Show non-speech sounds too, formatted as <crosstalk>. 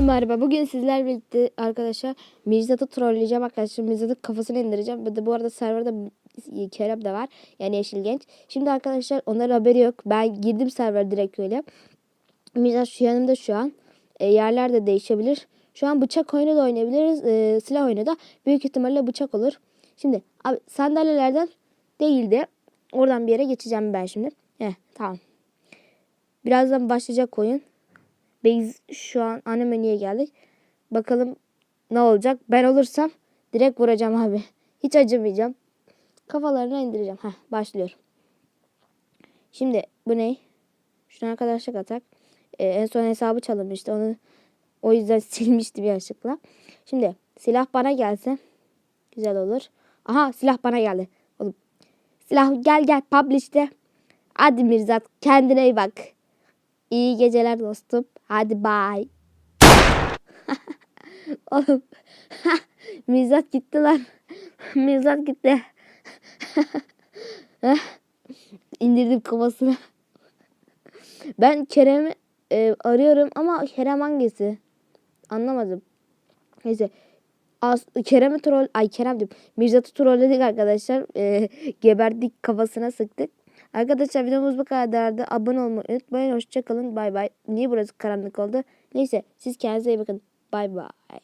Merhaba bugün sizler birlikte arkadaşlar Mirzat'ı trolleyeceğim arkadaşlar Mirzat'ın kafasını indireceğim ve de bu arada serverda Kerem de var yani Yeşil Genç. Şimdi arkadaşlar onların haberi yok ben girdim server direkt öyle. Mirzat şu yanımda şu an e, yerler de değişebilir. Şu an bıçak oyunu da oynayabiliriz e, silah oyunu da büyük ihtimalle bıçak olur. Şimdi abi sandalyelerden değildi oradan bir yere geçeceğim ben şimdi. Heh, tamam. Birazdan başlayacak oyun. Biz şu an ana menüye geldik. Bakalım ne olacak. Ben olursam direkt vuracağım abi. Hiç acımayacağım. Kafalarına indireceğim. Heh, başlıyorum. Şimdi bu ne? Şuna arkadaşlık atak. Ee, en son hesabı çalınmıştı. Onu o yüzden <laughs> silmiştim yanlışlıkla. Şimdi silah bana gelse güzel olur. Aha silah bana geldi. Oğlum. Silah gel gel publish'te. Hadi Mirzat kendine iyi bak. İyi geceler dostum. Hadi bye. <laughs> Oğlum. <laughs> Mirzat gitti lan. <laughs> Mirzat gitti. İndirdim kafasına. Ben Kerem'i e, arıyorum ama Kerem hangisi? Anlamadım. Neyse. As Kerem'i troll... Ay Kerem diyorum. Mirzat'ı trolledik arkadaşlar. E, geberdik kafasına sıktık. Arkadaşlar videomuz bu kadardı. Abone olmayı unutmayın. Hoşçakalın. Bay bay. Niye burası karanlık oldu? Neyse siz kendinize iyi bakın. Bay bay.